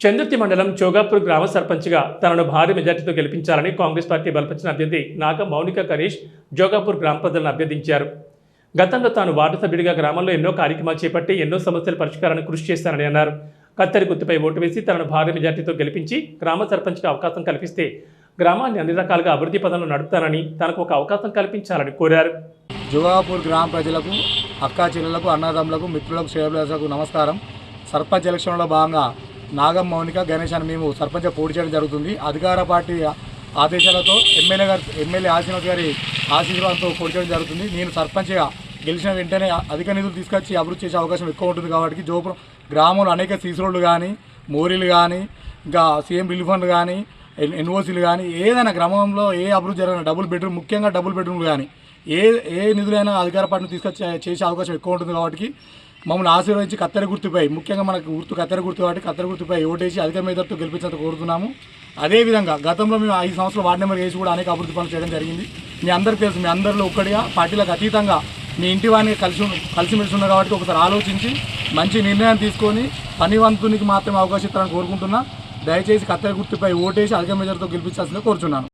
చందుర్తి మండలం చోగాపూర్ గ్రామ సర్పంచ్గా తనను భారీ మెజార్టీతో గెలిపించాలని కాంగ్రెస్ పార్టీ బలపరిచిన అభ్యర్థి నాగ మౌనిక కరీష్ జోగాపూర్ గ్రామ ప్రజలను అభ్యర్థించారు. గతంలో తాను వార్డు సభ్యుడిగా గ్రామంలో ఎన్నో కార్యక్రమాలు చేపట్టి ఎన్నో సమస్యల పరిష్కారానికి కృషి చేస్తానని అన్నారు. కత్తెరి గుర్తుపై ఓటు వేసి తనను భారీ మెజార్టీతో గెలిపించి గ్రామ సర్పంచ్గా అవకాశం కల్పిస్తే గ్రామాన్ని అన్ని రకాలుగా అభివృద్ధి పదంలో నడుపుతానని తనకు ఒక అవకాశం కల్పించాలని కోరారు. జోగాపూర్ గ్రామ ప్రజలకు అక్కా చెల్లెలకు అన్నదమ్ములకు మిత్రులకు శ్రేయలకు నమస్కారం. సర్పంచ్ ఎలక్షన్లో భాగంగా నాగం మౌనిక గణేష్ అని మేము సర్పంచ్ పోటీ చేయడం జరుగుతుంది. అధికార పార్టీ ఆదేశాలతో ఎమ్మెల్యే గారు ఎమ్మెల్యే ఆశీర్వాద్ గారి ఆశీర్వాదంతో పోటీ చేయడం జరుగుతుంది. నేను సర్పంచ్గా గెలిచిన వెంటనే అధిక నిధులు తీసుకొచ్చి అభివృద్ధి చేసే అవకాశం ఎక్కువ ఉంటుంది కాబట్టి జోపురం గ్రామంలో అనేక సీసరోళ్ళు కానీ మోరీలు కానీ ఇంకా సీఎం రిలీఫ్ ఫండ్ కానీ ఎన్- ఎన్ఓసీలు కానీ ఏదైనా గ్రామంలో ఏ అభివృద్ధి జరగని డబుల్ బెడ్రూమ్ ముఖ్యంగా డబుల్ బెడ్రూమ్లు కానీ ఏ ఏ నిధులైనా అధికార పార్టీని తీసుకొచ్చి చేసే అవకాశం ఎక్కువ ఉంటుంది కాబట్టి మమ్మల్ని ఆశీర్వదించి కత్తెర గుర్తుపై ముఖ్యంగా మనకు గుర్తు కత్తెర గుర్తు కాబట్టి కత్తెర గుర్తుపై ఓటేసి అధిక మేధతో గెలిపించినంత కోరుతున్నాము. అదేవిధంగా గతంలో మేము ఐదు సంవత్సరాలు వార్డు నెంబర్ వేసి కూడా అనేక అభివృద్ధి పనులు చేయడం జరిగింది. మీ అందరికీ తెలుసు మీ అందరిలో ఒక్కడిగా పార్టీలకు అతీతంగా మీ ఇంటి వారిని కలిసి కలిసిమెలిసి ఉన్నారు కాబట్టి ఒకసారి ఆలోచించి మంచి నిర్ణయం తీసుకొని పనివంతునికి మాత్రమే అవకాశం ఇస్తారని కోరుకుంటున్నా. దయచేసి కత్తెర గుర్తుపై ఓటేసి అధిక మెజార్టీతో గెలిపించాల్సిందిగా కోరుచున్నాను.